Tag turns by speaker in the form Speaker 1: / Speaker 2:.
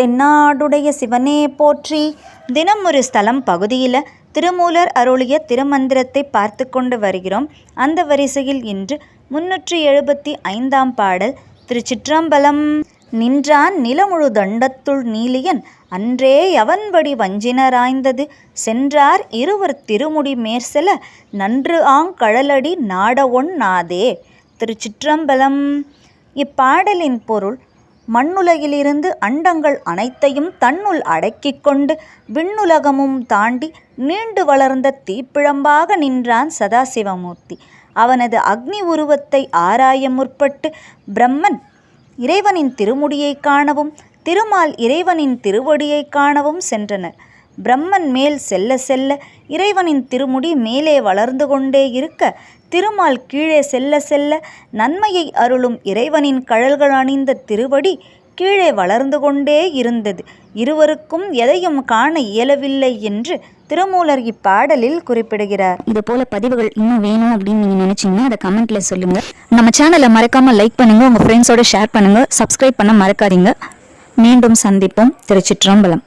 Speaker 1: தென்னாடுடைய சிவனே போற்றி. தினம் ஒரு ஸ்தலம் பகுதியில் திருமூலர் அருளிய திருமந்திரத்தை பார்த்து கொண்டு வருகிறோம். அந்த வரிசையில் இன்று முன்னூற்றி எழுபத்தி ஐந்தாம் பாடல் திருச்சிற்றம்பலம். நின்றான் நிலமுழு தண்டத்துள் நீலியன் அன்றே எவன்படி வஞ்சினராய்ந்தது. சென்றார் இருவர் திருமுடி மேற்செல நன்று ஆங்கழலடி ஒன் நாதே. திருச்சிற்றம்பலம். இப்பாடலின் பொருள் மண்ணுலகிலிருந்து அண்டங்கள் அனைத்தையும் தன்னுள் அடக்கிக் கொண்டு விண்ணுலகமும் தாண்டி நீண்டு வளர்ந்த தீப்பிழம்பாக நின்றான் சதாசிவமூர்த்தி. அவனது அக்னி உருவத்தை ஆராய முற்பட்டு பிரம்மன் இறைவனின் திருமுடியைக் காணவும் திருமால் இறைவனின் திருவடியைக் காணவும் சென்றனர். பிரம்மன் மேல் செல்ல செல்ல இறைவனின் திருமுடி மேலே வளர்ந்து கொண்டே இருக்க திருமால் கீழே செல்ல செல்ல நன்மையை அருளும் இறைவனின் கழல்கள் அணிந்த திருவடி கீழே வளர்ந்து கொண்டே இருந்தது. இருவருக்கும் எதையும் காண இயலவில்லை என்று திருமூலர் இப்பாடலில் குறிப்பிடுகிறார்.
Speaker 2: இது போல பதிவுகள் இன்னும் வேணும் அப்படின்னு நீங்க நினைச்சீங்கன்னா அதை கமெண்ட்ல சொல்லுங்க. நம்ம சேனலை மறக்காம லைக் பண்ணுங்க உங்க ஃப்ரெண்ட்ஸோட ஷேர் பண்ணுங்க சப்ஸ்கிரைப் பண்ண மறக்காதீங்க. மீண்டும் சந்திப்போம். திருச்சிற்றம்பலம்.